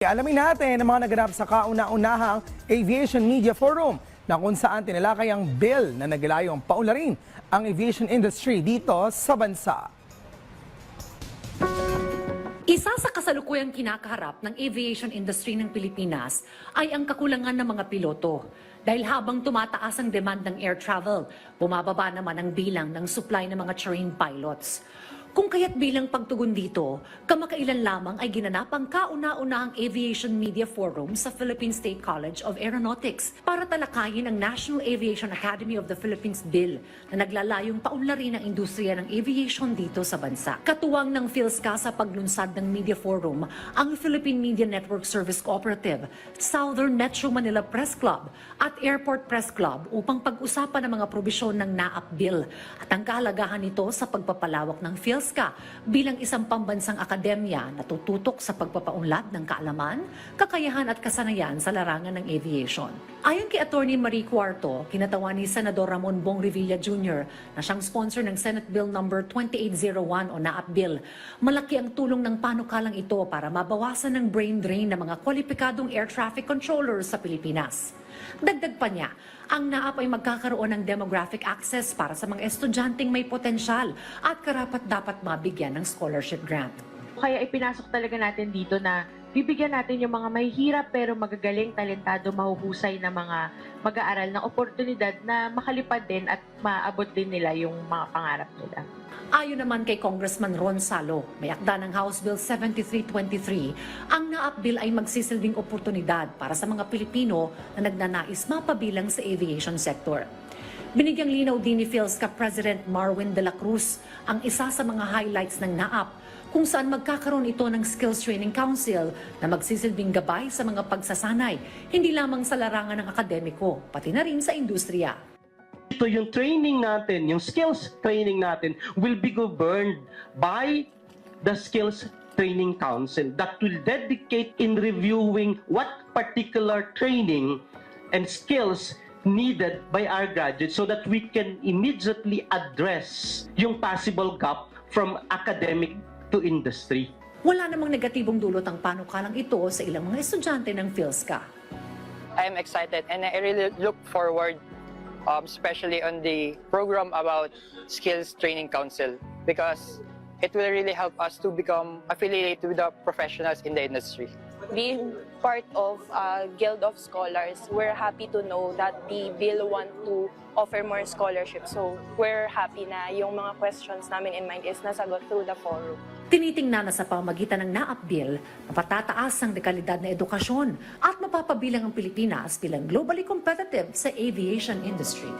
Alamin natin ang mga naganap sa kauna-unahang Aviation Media Forum na kung saan tinalakay ang bill na naglayong paunlarin ang aviation industry dito sa bansa. Isa sa kasalukuyang kinakaharap ng aviation industry ng Pilipinas ay ang kakulangan ng mga piloto. Dahil habang tumataas ang demand ng air travel, bumababa naman ang bilang ng supply ng mga trained pilots. Kung kaya't bilang pagtugon dito, kamakailan lamang ay ginanap ang kauna-unahang Aviation Media Forum sa Philippine State College of Aeronautics para talakayin ang National Aviation Academy of the Philippines Bill na naglalayong paunlarin ang industriya ng aviation dito sa bansa. Katuwang ng PhilSCA sa paglunsad ng Media Forum, ang Philippine Media Network Service Cooperative, Southern Metro Manila Press Club at Airport Press Club upang pag-usapan ang mga probisyon ng NAAP Bill at ang kahalagahan nito sa pagpapalawak ng PhilSCA bilang isang pambansang akademya na tututok sa pagpapaunlad ng kaalaman, kakayahan at kasanayan sa larangan ng aviation. Ayon kay Attorney Marie Cuarto, kinatawan ni Senador Ramon Bong Revilla Jr. na siyang sponsor ng Senate Bill number 2801 o NAAP Bill, malaki ang tulong ng panukalang ito para mabawasan ng brain drain ng mga kwalipikadong air traffic controllers sa Pilipinas. Dagdag pa niya, ang NAAP ay magkakaroon ng demographic access para sa mga estudyanteng may potensyal at karapat dapat mabigyan ng scholarship grant. Kaya ipinasok talaga natin dito na bibigyan natin yung mga mahihirap pero magagaling, talentado, mahuhusay na mga mag-aaral ng oportunidad na makalipad din at maabot din nila yung mga pangarap nila. Ayon naman kay Congressman Ron Salo, may akda ng House Bill 7323, ang NAAP Bill ay magsisilbing oportunidad para sa mga Pilipino na nagnanais mapabilang sa aviation sector. Binigyang linaw din ni PhilSCA President Marwin de la Cruz ang isa sa mga highlights ng NAAP kung saan magkakaroon ito ng Skills Training Council na magsisilbing gabay sa mga pagsasanay, hindi lamang sa larangan ng akademiko, pati na rin sa industriya. Ito yung training natin, yung skills training natin will be governed by the skills training council that will dedicate in reviewing what particular training and skills needed by our graduates so that we can immediately address yung possible gap from academic to industry. Wala namang negatibong dulot ang panukalang ito sa ilang mga estudyante ng PhilSCA. I'm excited and I really look forward, um, especially on the program about Skills Training Council, because it will really help us to become affiliated with the professionals in the industry. Being part of uh, Guild of Scholars, we're happy to know that the bill want to offer more scholarships. So we're happy na yung mga questions namin in mind is nasagot through the forum. Tinitingnan na sa pamagitan ng NAAP Bill, mapatataas ang dekalidad na edukasyon at mapapabilang ang Pilipinas bilang globally competitive sa aviation industry.